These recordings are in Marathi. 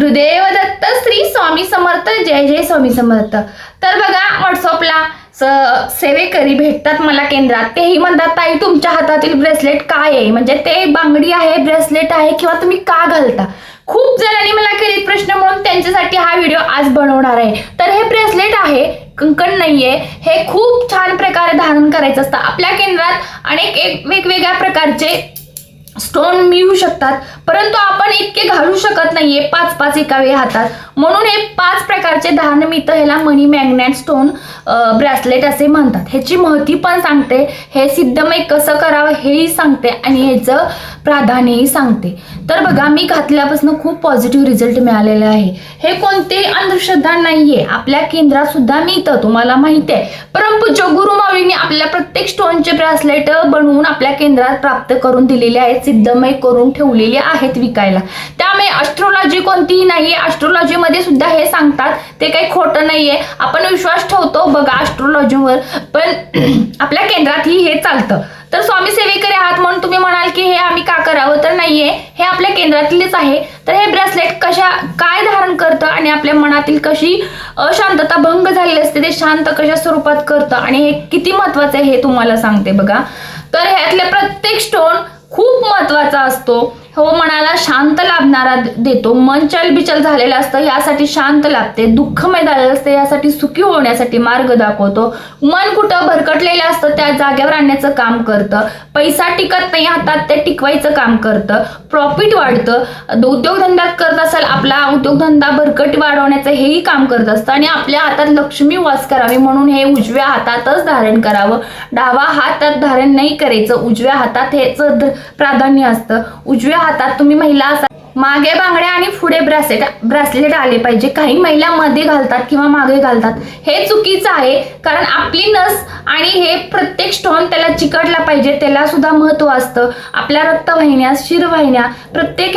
गुरुदेव दत्त श्री स्वामी समर्थ जय जय स्वामी समर्थ. तर बघा व्हॉट्सअपला स- सेवेकरी भेटतात मला केंद्रात. तेही म्हणतात ताई तुमच्या हातातील ब्रेसलेट काय आहे? म्हणजे ते बांगडी आहे ब्रेसलेट आहे किंवा तुम्ही का घालता? खूप जणांनी मला केले प्रश्न म्हणून त्यांच्यासाठी हा व्हिडिओ आज बनवणार आहे. तर हे ब्रेसलेट आहे कंकण नाहीये. हे खूप छान प्रकारे धारण करायचं असतं आपल्या केंद्रात. अनेक एक वेगवेगळ्या प्रकारचे स्टोन मिळू शकतात परंतु आपण इतके घालू शकत नाहीये पाच पाच एका वेळी हातात. म्हणून हे पाच प्रकारचे धारणमित ह्याला मनी मॅग्नेट स्टोन ब्रेसलेट असे म्हणतात. ह्याची महती पण सांगते हे सिद्धमय कसं करावं हेही सांगते आणि ह्याचं प्राधान्यही सांगते. तर बघा मी घातल्यापासून खूप पॉझिटिव्ह रिझल्ट मिळालेले आहे. हे कोणते? अंधश्रद्धा नाहीये. आपल्या केंद्रात सुद्धा मिळतं तुम्हाला माहिती आहे. परंतु गुरु माऊलीने आपल्या प्रत्येक स्टोनचे ब्रेसलेट बनवून आपल्या केंद्रात प्राप्त करून दिलेले आहेत सिद्धमय करून ठेवलेले आहेत विकायला. त्यामुळे अस्ट्रोलॉजी कोणतीही नाहीये. Astrology सुद्धा हे सांगतात ते काही खोटं नाहीये. आपण विश्वास ठेवतो बघा astrology पण आपल्या केंद्रातही हे चालतं. तर स्वामी सेवेकरी आहात म्हणून तुम्ही म्हणाल की हे आम्ही का करावं? तर नाहीये. हे आपल्या केंद्रातलेच आहे. तर हे ब्रेसलेट कशा काय धारण करतं आणि आपल्या मनातील कशी अशांतता भंग झालेली असते ते शांत कशा स्वरूपात करतं? आणि हे किती महत्वाचं आहे हे तुम्हाला सांगते बघा. तर ह्यातले प्रत्येक स्टोन खूप महत्त्वाचा असतो. हो मनाला शांत लाभणारा देतो. मन चलबिचल झालेलं असतं यासाठी शांत लाभते. दुःखमय झालेलं असतं यासाठी सुखी होण्यासाठी मार्ग दाखवतो. मन कुठं भरकटलेलं असतं त्या जागेवर आणण्याचं काम करतं. पैसा टिकत नाही हातात ते टिकवायचं काम करतं. प्रॉफिट वाढतं. उद्योगधंद्यात करत असाल आपला उद्योगधंदा भरकट वाढवण्याचं हेही काम करत असतं. आणि आपल्या हातात लक्ष्मी वास करावी म्हणून हे उजव्या हातातच धारण करावं. डावा हातात धारण नाही करायचं उजव्या हातात हेच प्राधान्य असतं. उजव्या हातात तुम्ही महिला असाल मागे बांगड्या आणि पुढे ब्रासलेट ब्रासलेट आले पाहिजे. काही महिला मध्ये घालतात किंवा मागे घालतात. हे चुकीचं आहे. कारण आपली नस आणि हे प्रत्येक स्टोन त्याला चिकटला पाहिजे. त्याला सुद्धा महत्त्व असतं. आपल्या रक्तवाहिन्या शिरवाहिन्या प्रत्येक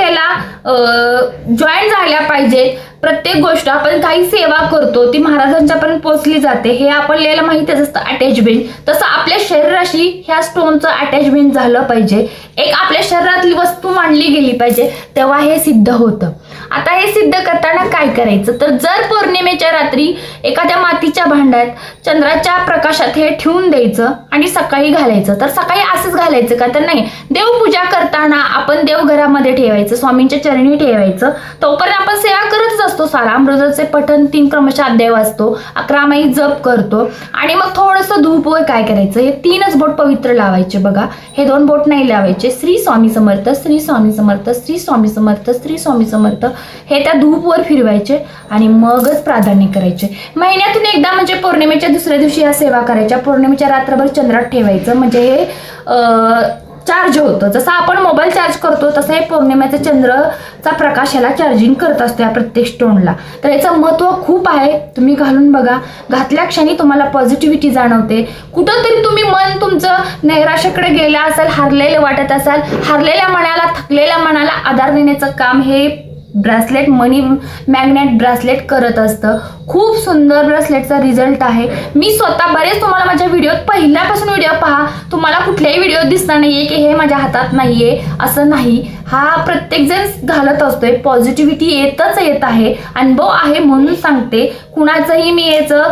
जॉईन झाल्या पाहिजेत. प्रत्येक गोष्ट आपण काही सेवा करतो ती महाराजांच्यापर्यंत पोहोचली जाते. हे आपल्याला माहितीच असतं अटॅचमेंट तसं आपल्या शरीराशी ह्या स्टोनचं अटॅचमेंट झालं पाहिजे. एक आपल्या शरीरातली वस्तू मांडली गेली पाहिजे तेव्हा हे सिद्ध होतं. आता हे सिद्ध करताना काय करायचं? तर जर पौर्णिमेच्या रात्री एखाद्या मातीच्या भांड्यात चंद्राच्या प्रकाशात हे ठेवून द्यायचं आणि सकाळी घालायचं. तर सकाळी असंच घालायचं का? तर नाही. देवपूजा करताना आपण देवघरामध्ये ठेवायचं स्वामींच्या चरणी ठेवायचं. तोपर्यंत आपण सेवा करतच असतो. सारा अमृताचे पठण तीन क्रमशः अध्याय वाचतो अकरा माई जप करतो. आणि मग थोडंसं धूप वर काय करायचं? हे तीनच बोट पवित्र लावायचे बघा. हे दोन बोट नाही लावायचे. श्री स्वामी समर्थ श्री स्वामी समर्थ श्री स्वामी समर्थ श्री स्वामी समर्थ हे त्या धूपवर फिरवायचे आणि मगच प्राधान्य करायचे. महिन्यातून एकदा म्हणजे पौर्णिमेच्या दुसऱ्या दिवशी या सेवा करायच्या. पौर्णिमेच्या रात्रभर चंद्रात ठेवायचं. म्हणजे हे चार्ज होतं. जसं आपण मोबाईल चार्ज करतो तसं हे पौर्णिमेचा चंद्रचा प्रकाश याला चार्जिंग करत असतो या प्रत्येक स्टोनला तर याचं महत्त्व खूप आहे. तुम्ही घालून बघा. घातल्या क्षणी तुम्हाला पॉझिटिव्हिटी जाणवते. कुठंतरी तुम्ही मन तुमचं नैराश्याकडे गेलं असाल हरलेलं वाटत असाल हारलेल्या मनाला थकलेल्या मनाला आधार देण्याचं काम हे ब्रासलेट मनी मॅग्नेट ब्रासलेट करत असतं. खूप सुंदर ब्रासलेटचा रिझल्ट आहे. मी स्वतः बरेच तुम्हाला माझ्या व्हिडिओत पहिल्यापासून व्हिडिओ पहा तुम्हाला कुठल्याही व्हिडिओ दिसणार आहे की हे माझ्या हातात नाही आहे असं नाही. हा प्रत्येकजण घालत घालत असतोय. पॉझिटिव्हिटी येतच येत आहे. अनुभव आहे म्हणून सांगते. कुणाचंही मी याचं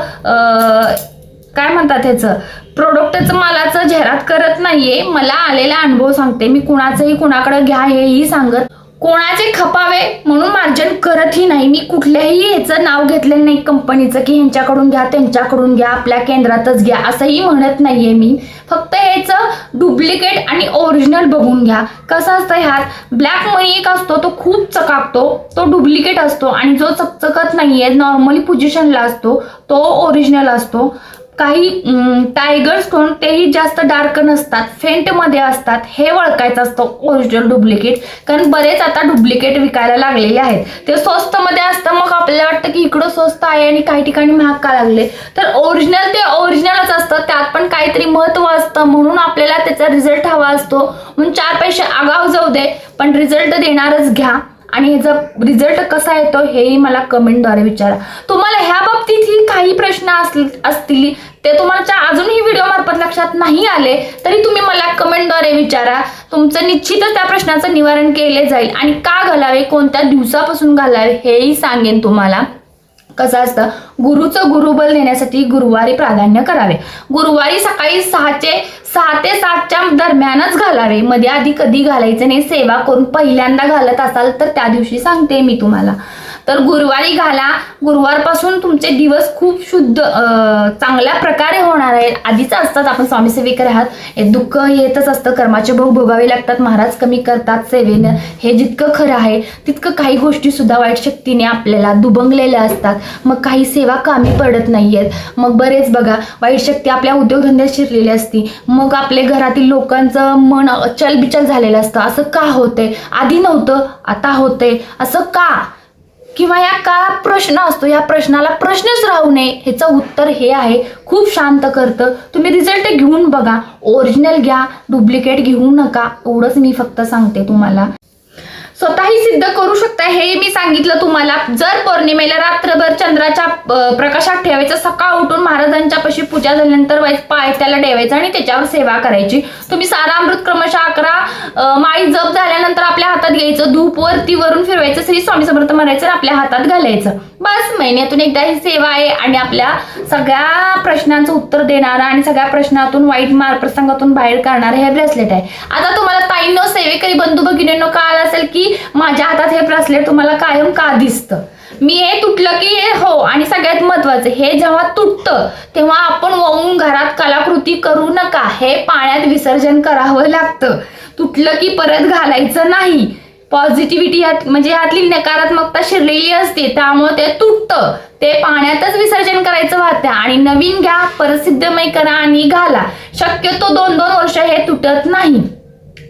काय म्हणतात ह्याचं प्रोडक्टचं मालाचं जाहिरात करत नाहीये. मला आलेला अनुभव सांगते. मी कुणाचंही कुणाकडे घ्या हेही सांगत कोणाचे खपावे म्हणून मार्जन करतही नाही. मी कुठल्याही ह्याचं नाव घेतलेलं नाही. कंपनीचं की ह्यांच्याकडून घ्या त्यांच्याकडून घ्या आपल्या केंद्रातच घ्या असंही म्हणत नाहीये मी. फक्त ह्याचं डुप्लिकेट आणि ओरिजिनल बघून घ्या. कसं असतं ह्यात? ब्लॅक मनी एक असतो तो खूप चकाकतो तो डुप्लिकेट असतो आणि जो चकचकत नाहीये नॉर्मली पोझिशनला असतो तो ओरिजिनल असतो. काही टायगर स्टोन तेही जास्त डार्क नसतात. फेंटमध्ये असतात. हे ओळखायचं असतं ओरिजिनल डुप्लिकेट कारण बरेच आता डुप्लिकेट विकायला लागलेले आहेत. ते स्वस्तमध्ये असतं मग आपल्याला वाटतं की इकडं स्वस्त आहे आणि काही ठिकाणी महाग का लागले? तर ओरिजिनल ते ओरिजिनलच असतं. त्यात पण काहीतरी महत्त्व असतं. म्हणून आपल्याला त्याचा रिझल्ट हवा असतो. म्हणून चार पैसे आगाव जाऊ दे पण रिझल्ट देणारच घ्या. आणि ह्याचा रिझल्ट कसा येतो हेही मला कमेंटद्वारे विचारा. तुम्हाला ह्या बाबतीतही काही प्रश्न असतील? ते तुमच्या अजूनही व्हिडिओ मार्फत लक्षात नाही आले तरी तुम्ही मला कमेंटद्वारे विचारा. तुमचं निश्चितच त्या प्रश्नाचं निवारण केले जाईल. आणि का घालावे कोणत्या दिवसापासून घालावे हेही सांगेन तुम्हाला. कसं असतं गुरुचं गुरुबल देण्यासाठी गुरुवारी प्राधान्य करावे. गुरुवारी सकाळी सहाचे सहा ते सातच्या दरम्यानच घालावे. मध्ये आधी कधी घालायचं नाही सेवा करून पहिल्यांदा घालत असाल तर त्या दिवशी सांगते मी तुम्हाला. तर गुरुवारी घाला. गुरुवारपासून तुमचे दिवस खूप शुद्ध चांगल्या प्रकारे होणार आहेत. आधीच असतात आपण स्वामी सेवेकर आहात. हे दुःख येतच असतं. कर्माचे भोग भोगावे लागतात. महाराज कमी करतात सेवेनं. हे जितकं खरं आहे तितकं काही गोष्टी सुद्धा वाईट शक्तीने आपल्याला दुबंगलेल्या असतात. मग काही सेवा कामी पडत नाहीयेत. मग बरेच बघा वाईट शक्ती आपल्या उद्योगधंद्यात शिरलेली असती. मग आपले घरातील लोकांचं मन चलबिचल झालेलं असतं. असं का होतंय? आधी नव्हतं आता होतंय. असं का? किंवा या का प्रश्न असतो या प्रश्नाला प्रश्नच राहू नये ह्याचं उत्तर हे आहे. खूप शांत करतं. तुम्ही रिझल्ट घेऊन बघा. ओरिजिनल घ्या. डुप्लिकेट घेऊ नका. एवढंच मी फक्त सांगते तुम्हाला. स्वतःही सिद्ध करू शकता हे मी सांगितलं तुम्हाला. जर पौर्णिमेला रात्रभर चंद्राच्या प्रकाशात ठेवायचं सकाळ उठून महाराजांच्या पशी पूजा झाल्यानंतर पाय त्याला ठेवायचं आणि त्याच्यावर सेवा करायची. तुम्ही सारा अमृत क्रमशः अकरा माळी जप झाल्यानंतर आपल्या खूप वरती वरून फिरवायचं श्री स्वामी समर्थ म्हणायचं आणि आपल्या हातात घालायचं. बस महिन्यातून एकदा ही सेवा आहे आणि आपल्या सगळ्या प्रश्नांचं उत्तर देणारा आणि सगळ्या प्रश्नातून वाईट मार प्रसंगातून बाहेर काढणारं हे ब्रेसलेट आहे. आता तुम्हाला ताईंनो सेवेकरी बंधू भगिनींनो कळालं असेल की माझ्या हातात हे ब्रेसलेट तुम्हाला कायम का दिसतं? मी हे तुटलं की हे हो आणि सगळ्यात महत्वाचं हे जेव्हा तुटतं तेव्हा आपण वाहून घरात कलाकृती करू नका. हे पाण्यात विसर्जन करावं लागतं. तुटलं की परत घालायचं नाही. पॉझिटिव्हिटी यात म्हणजे यातली नकारात्मकता शिरलेली असते त्यामुळे ते तुटतं. ते पाण्यातच विसर्जन करायचं वाहतं आणि नवीन घ्या परसिद्धमय करा आणि घाला. शक्यतो दोन दोन वर्ष हे तुटत नाही.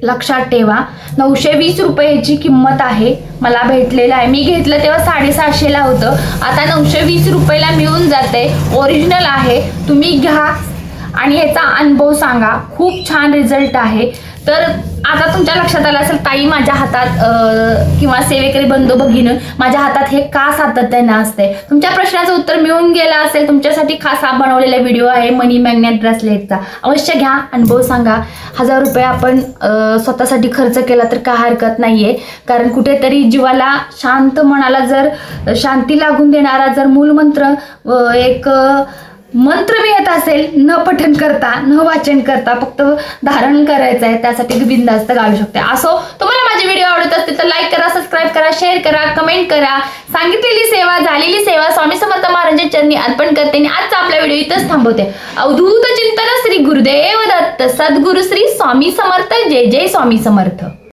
लक्षात ठेवा नऊशे वीस रुपयाची किंमत आहे. मला भेटलेलं आहे. मी घेतलं तेव्हा साडेसहाशेला होतं. आता नऊशे वीस रुपयाला मिळून जाते ओरिजिनल आहे. तुम्ही घ्या आणि ह्याचा अनुभव सांगा. खूप छान रिझल्ट आहे. तर आता तुमच्या लक्षात आलं असेल ताई माझ्या हातात किंवा सेवेकरी बंधू भगिनी माझ्या हातात हे का सातत्यानं असते तुमच्या प्रश्नाचं उत्तर मिळून गेलं असेल तुमच्यासाठी खास हा बनवलेला व्हिडिओ आहे मनी मॅग्नेट ब्रेसलेटचा अवश्य घ्या अनुभव सांगा. हजार रुपये आपण स्वतःसाठी खर्च केला तर काय हरकत नाहीये. कारण कुठेतरी जीवाला शांत मनाला जर शांती लागून देणारा जर मूलमंत्र एक मंत्र मिळत असेल न पठन करता न वाचन करता फक्त धारण करायचं आहे त्यासाठी बिंदास्त घालू शकते. असो तुम्हाला माझे व्हिडिओ आवडत असतील तर लाईक करा सबस्क्राईब करा शेअर करा कमेंट करा. सांगितलेली सेवा झालेली सेवा स्वामी समर्थ महाराजांच्या चरणी अर्पण करते आणि आजचा आपला व्हिडिओ इथंच थांबवते. अवधूत चिंतन श्री गुरुदेव दत्त सद्गुरु श्री स्वामी समर्थ जय जय स्वामी समर्थ.